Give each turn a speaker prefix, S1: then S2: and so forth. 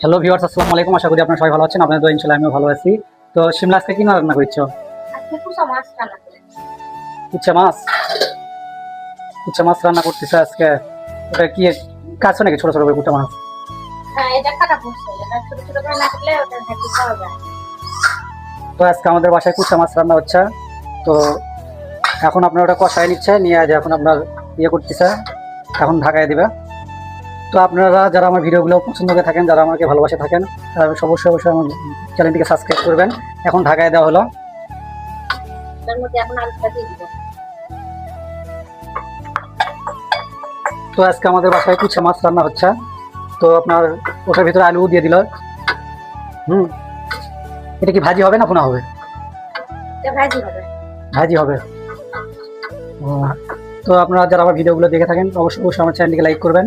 S1: Hello viewers আসসালামু আলাইকুম। আশা করি আপনারা সবাই ভালো আছেন। আপনাদের ইনশাআল্লাহ আমিও ভালো আছি। তো শিমলা আজকে কি না রান্না করছ?
S2: কুসা মাছ
S1: উচ্চা মাছ? রান্না করতেছে আজকে। ওটা কি কাছে নাকি ছোট ছোট করে কুচা মাছ?
S2: হ্যাঁ এটা কাটা পড়ছে এটা ছোট ছোট করে না কাটলে ওটা ভাজি খাওয়া যায়।
S1: তো আজকে আমাদের বাসায় কুচা মাছ রান্না হচ্ছে। তো এখন আপনার ওটা কষায় নিচ্ছে নিয়ে আজ এখন আপনার ইয়ে করতেছে। এখন ঢাকায় দিবে। তো আপনারা যারা আমার ভিডিওগুলো পছন্দ করে থাকেন যারা আমাকে ভালোবাসে থাকেন তারা অবশ্যই অবশ্যই আমার চ্যানেলটিকে সাবস্ক্রাইব করবেন। এখন ঢাকায় দেওয়া হলো। তো আজকে আমাদের বাসায় কুচা মাছ রান্না হচ্ছে। তো আপনার ওটার ভিতরে আলু দিয়ে দিল। হুম। এটা কি ভাজি হবে না পোনা হবে?
S2: ভাজি হবে।
S1: তো আপনারা যারা আমার ভিডিওগুলো দেখে থাকেন অবশ্যই অবশ্যই আমার চ্যানেলটিকে লাইক করবেন।